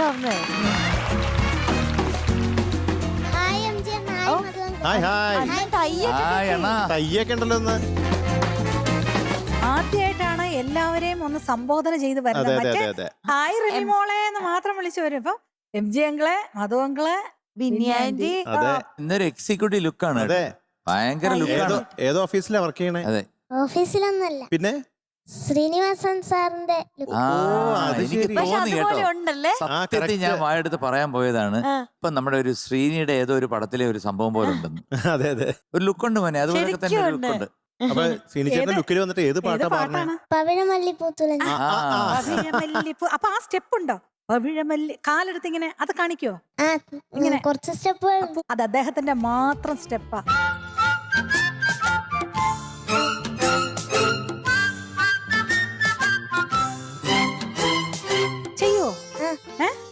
Welcome hi hi ഓ. Madhu hi hi hi അണ്ണാ തയ്യൊക്കെ ഉണ്ടല്ലോ ഒന്ന് ആദ്യമായിട്ടാണ് എല്ലാവരെയും ഒന്ന് സംബോധന ചെയ്ത് അതെ വരുന്നത്. അതെ മറ്റേ അതെ അതെ. ഹായ് റിമിമോളെ എന്ന് മാത്രം വിളിച്ചു വരും. ഇപ്പൊ M G uncle Madhu uncle ബിന്യാന്റി അതെ. ഇന്നൊരു എക്സിക്യൂട്ടീവ് ലുക്കാണ് അതെ. ഭയങ്കര ഏതോ ലുക്കാണ് ഏതോ ഓഫീസിലാ വർക്ക് ചെയ്യണേ? അതെ. ഓഫീസിലൊന്നല്ല പിന്നെ? ശ്രീനിവാസൻ സാറിന്റെ ലുക്ക്. ആ അത് എനിക്ക് ശരി. പക്ഷെ തോന്നി അതുപോലെ കേട്ടോ ഉണ്ടല്ലേ? സത്യത്തിൽ correct. ഞാൻ വായെടുത്ത് പറയാൻ പോയതാണ്. ആ. ഇപ്പൊ നമ്മുടെ ഒരു ശ്രീനിയുടെ ഏതോ ഒരു പടത്തിലെ ഒരു സംഭവം പോലെ ഉണ്ടെന്ന്. അതെ അതെ. ഒരു ലുക്കുണ്ട് മോനെ. അതുപോലെ തന്നെ ഒരു ഉണ്ട്. ലുക്കുണ്ട് അപ്പൊ സീനിച്ചേട്ടന്റെ ഏത്- ലുക്കിൽ വന്നിട്ട് ഏത് ഏത് പാടുന്നത് പവിഴമല്ലിപ്പൂത്തുലഞ്ഞ ആ, ആ, ആ. പവിഴമല്ലിപ്പൂ. അപ്പൊ ആ സ്റ്റെപ്പ് ഉണ്ടോ? പവിഴമല്ലി കാലെടുത്ത് ഇങ്ങനെ അത് കാണിക്കോ? ആ ഇങ്ങനെ. കുറച്ച് സ്റ്റെപ്പുകൾ അപ്പൊ അത് അദ്ദേഹത്തിന്റെ മാത്രം സ്റ്റെപ്പാ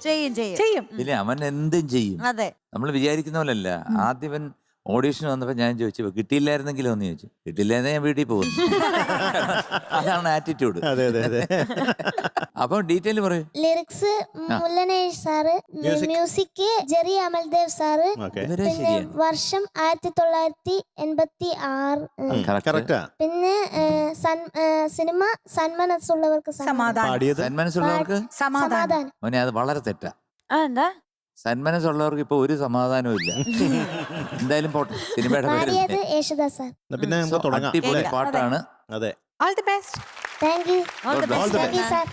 ചെയ്യോ ചെയ്യും. ചെയ്യും. പിന്നെ അവൻ എന്തും ചെയ്യും. അതെ. നമ്മൾ വിചാരിക്കുന്ന പോലല്ല ആദ്യവൻ ഓഡീഷൻ വന്നപ്പോ ഞാൻ ചോദിച്ചു കിട്ടിയില്ലായിരുന്നെങ്കിലോ? എന്ന് ചോദിച്ചു. കിട്ടിയില്ലായിരുന്നെ ഞാൻ വീട്ടിൽ പോകുന്നു. അതാണ് ആറ്റിറ്റ്യൂഡ് അതെ അതെ അതെ. അപ്പൊ ഡീറ്റെയിൽ പറയൂ. Lyrics മുല്ലനേഷ് sir music Jerry Amaldev sir പിന്നെ ശരിയാണ് വർഷം ആയിരത്തി തൊള്ളായിരത്തി എൺപത്തി ആറ് പിന്നെ സൻ- സിനിമ സന്മനസ്സുള്ളവർക്ക് സമാധാനം. പാടിയത്? സന്മനസ്സുള്ളവർക്ക് സമാധാനം. അത് വളരെ തെറ്റാ. എന്താ സന്മനസ്സുള്ളവർക്ക് ഇപ്പൊ ഒരു സമാധാനവും ഇല്ല. എന്തായാലും പോട്ടെ സിനിമയുടെ പേര്? പാട്ടാണ്. അതെ. All the best thank you all the best thank you sir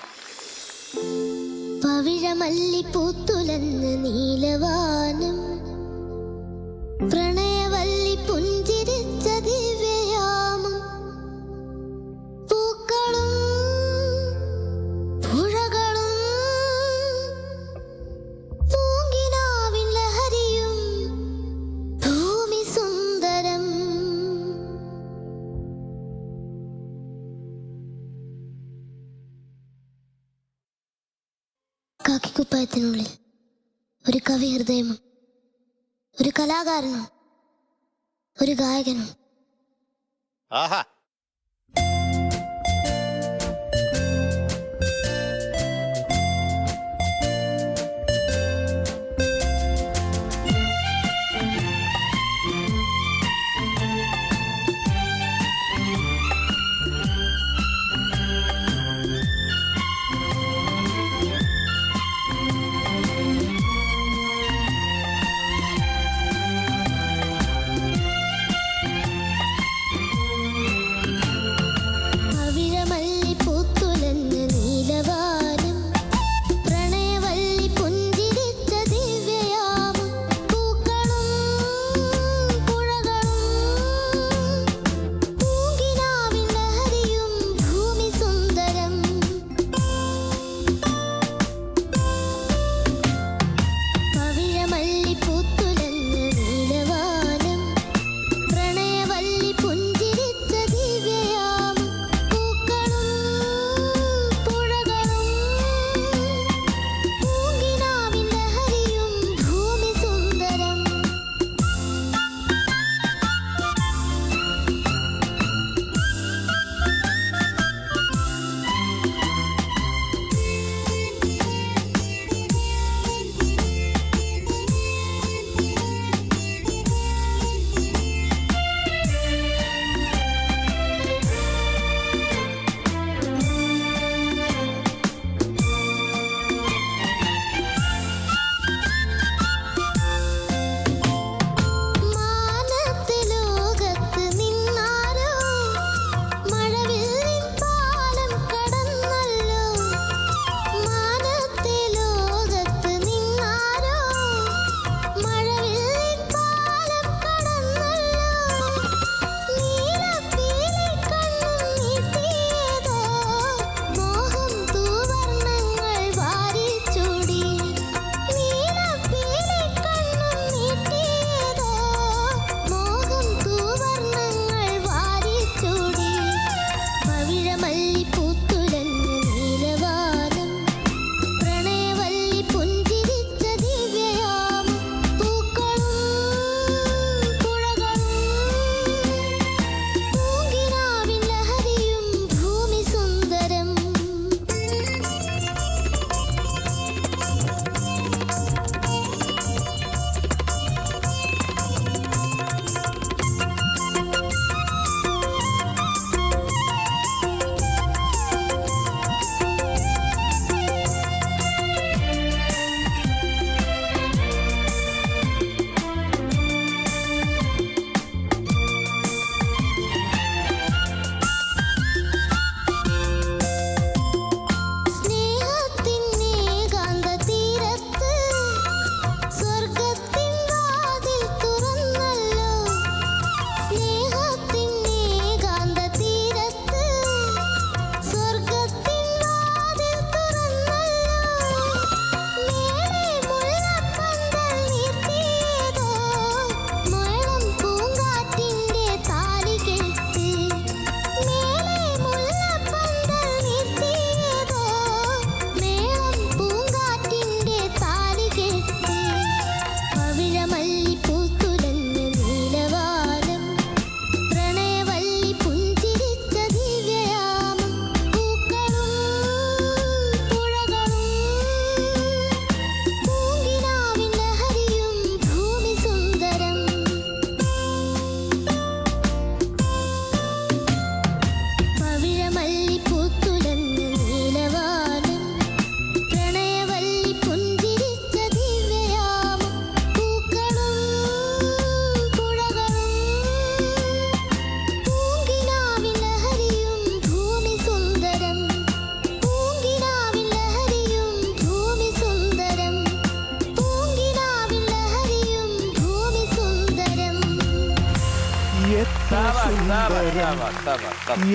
പവിഴമല്ലി മല്ലിപ്പൂത്തുലന്ന് നീലവാനം. പ്രണയവല്ലി പുഞ്ചിരിച്ച കാക്കിക്കുപ്പായത്തിനുള്ളിൽ ഒരു കവി ഹൃദയമും ഒരു കലാകാരനും ഒരു ഗായകനും. ആഹാ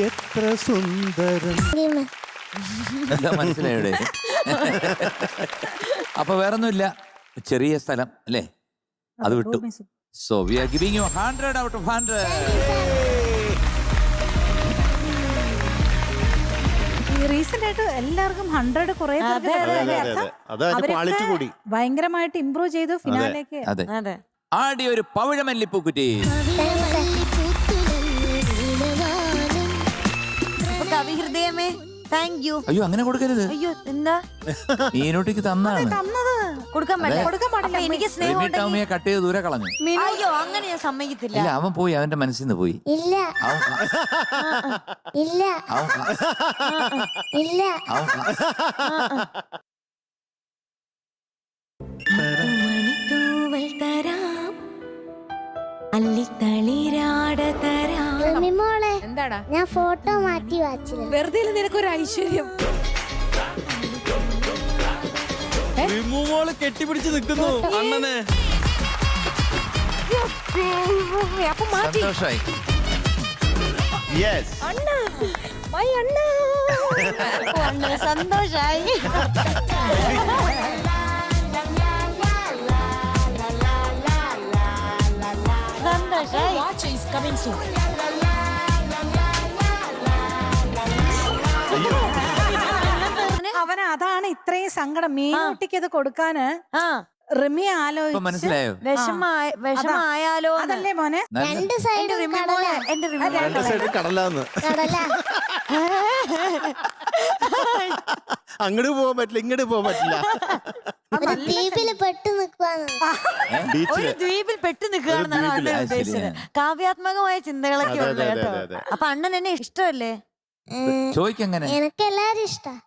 എത്ര സുന്ദരം. മനസ്സിലായുടെ അപ്പൊ വേറൊന്നുമില്ല. ചെറിയ സ്ഥലം അല്ലേ? അത് വിട്ടു. So we are giving you hundred out of hundred recent ആയിട്ട് എല്ലാവർക്കും ഹൺഡ്രഡ് കുറെ അതെ, അതെ അതെ അതെ. അതെ ക്വാളിറ്റി കൂടി. ഭയങ്കരമായിട്ട് ഇമ്പ്രൂവ് ചെയ്തു ഫിനാലേക്ക് അതെ. അതെ. ആടി ഒരു പവിഴമല്ലിപ്പൂക്കുറ്റി. താങ്ക് യു അയ്യോ അങ്ങനെ കൊടുക്കരുത്. അയ്യോ എന്താ? മീനൂട്ടിക്ക് തന്നാണ്. തന്നത്. കൊടുക്കാൻ പറ്റില്ല കൊടുക്കാൻ പാടില്ല. അപ്പൊ എനിക്ക് സ്നേഹം റിമി ഉണ്ടെങ്കിൽ ടോമിയെ കട്ട് ചെയ്ത് ദൂരെ കളഞ്ഞു. അയ്യോ അങ്ങനെ ഞാൻ സമ്മതിക്കത്തില്ല. ഇല്ല അവൻ പോയി. അവന്റെ മനസ്സിൽ നിന്ന് പോയി. ഇല്ല. അവൻ ക- ഇല്ല. അവൻ ക- ഇല്ല. അവൻ ക- മണിത്തൂവൽ തരാം. അല്ലിത്തളിരാട തരാം റിമിമോളെ എന്താടാ? ഞാൻ ഫോട്ടോ മാറ്റി വാച്ചില്ല. വെറുതെ നിനക്കൊരു ഐശ്വര്യം? റിമൂവോൾ കെട്ടിപ്പിടിച്ച് നിൽക്കുന്നു അണ്ണന്. അപ്പൊ മാറ്റി. സന്തോഷായി. യെസ് മൈ അണ്ണാ. സന്തോഷായി. സന്തോഷായി. വാച്ച് ഈസ് കമിങ് സൂൺ സങ്കടം. മീൻകുട്ടിക്ക് അത് കൊടുക്കാന് ആ. റിമി ഇപ്പൊ ആലോചിച്ച് മനസ്സിലായോ വിഷമായ വിഷമായാലോ എന്ന്. അതല്ലേ മോനെ? രണ്ട് എന്റെ സൈഡും റിമി കടല. മോളെ എന്റെ റിമി. രണ്ട് സൈഡ് കടലാന്ന്. കടല. അങ്ങോട്ട് പോകാൻ പറ്റില്ല ഇങ്ങോട്ട് പോകാൻ പറ്റില്ല. ഒരു ദ്വീപിൽ പെട്ട് നിക്കുവാന്ന് ഒരു ബീച്ചിൽ. ദ്വീപിൽ പെട്ടു നിൽക്കുകയാണെന്നാണ് ദ്വീപിൽ. അണ്ണൻ അത് ഉദ്ദേശിച്ചത് ശരിയാണ്. കാവ്യാത്മകമായ ചിന്തകളൊക്കെ അതെ, അതെ, കേട്ടോ. അതെ, അതെ. അപ്പൊ അണ്ണൻ എന്നെ ഇഷ്ടമല്ലേ? ചോദിക്കങ്ങനെ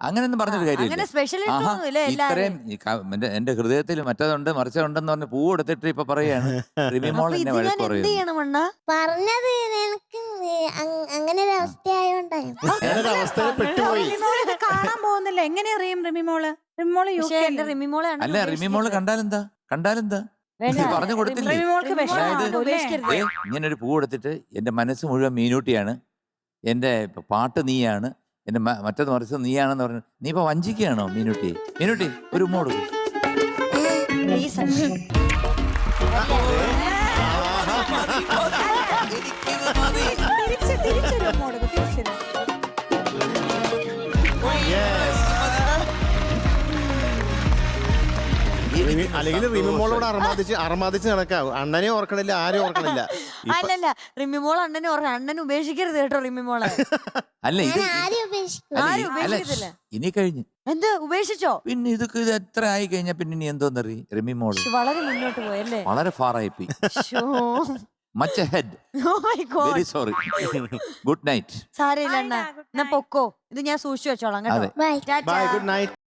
അങ്ങനെയൊന്നും പറഞ്ഞൊരു അങ്ങനെ കാര്യമില്ല. എല്ലാരും. ഈ ക- എന്റെ- എന്റെ ഹൃദയത്തിൽ മറ്റതുണ്ട് മറിച്ചതുണ്ടെന്ന് പറഞ്ഞ് പൂ എടുത്തിട്ട് ഇപ്പൊ പറയാണ് റിമിമോൾ അപ്പൊ ഇത് എന്നെ ഞാൻ വഴക്ക് എന്ത് പറയുന്നു. ചെയ്യണം അണ്ണ? പറഞ്ഞത് എനിക്ക് അങ്- അങ്ങനെ ഒരു അവസ്ഥയായോണ്ടായി ഞാനൊരു അവസ്ഥയിൽ പെട്ടുപോയി. റിമിമോൾ ഇത് കാണാൻ പോകുന്നില്ല. എങ്ങനെ അറിയും റിമിമോൾ റിമിമോൾ യു പക്ഷെ കെ എന്റെ റിമിമോളെ ആണ് അല്ല റിമിമോൾ ഉപേക്ഷിക്കരുത്. കണ്ടാലെന്താ? കണ്ടാലെന്താ. പറഞ്ഞു കൊടുത്തില്ല? റിമിമോൾക്ക് റിമിമോളെ അതായത് വിഷമം ഉപേക്ഷിക്കരുത്. ഏ ഇങ്ങനെ ഒരു പൂ എടുത്തിട്ട് എന്റെ മനസ്സ് മുഴുവൻ മീനൂട്ടിയാണ്. എന്റെ പാട്ട് നീയാണ് എന്റെ മറ്റത് മറിച്ച് നീയാണെന്ന് പറഞ്ഞു നീ ഇപ്പൊ വഞ്ചിക്കുകയാണോ മീനുട്ടി? മീനുട്ടി ഒരു ഉമ്മ കൊടുക്കും. അല്ലെങ്കിൽ റിമിമോളോട് അർമാദിച്ച് അർമാദിച്ച് നടക്കാം അണ്ണനെ ഓർക്കണില്ല ആരും ഓർക്കണില്ല. അല്ലല്ല റിമിമോൾ അണ്ണനെ ഓർക്കണം. അണ്ണൻ ഉപേക്ഷിക്കരുത് കേട്ടോ റിമിമോളെ അല്ല ഇത് ആരും ഉപേക്ഷിക്കും അല്ല, ആരും അല്ല, ഉപേക്ഷിക്കത്തില്ല. ഇനി കഴിഞ്ഞ്. എന്ത്? ഉപേക്ഷിച്ചോ? പിന്നെ ഇതൊക്കെ ഇത് എത്ര ആയി കഴിഞ്ഞാ പിന്നെ ഇനി എന്തോന്നറി? റിമിമോൾ ശ്ശ്, വളരെ മുന്നോട്ട് പോയല്ലേ? വളരെ ഫാർ ആയിപ്പോയി ശ്ശോ. Much head Oh my God. Very sorry good night സാരമില്ല അണ്ണ. എന്നാ പൊക്കോ. ഇത് ഞാൻ സൂക്ഷിച്ചു വെച്ചോളാം കേട്ടോ. അതെ. Bye good night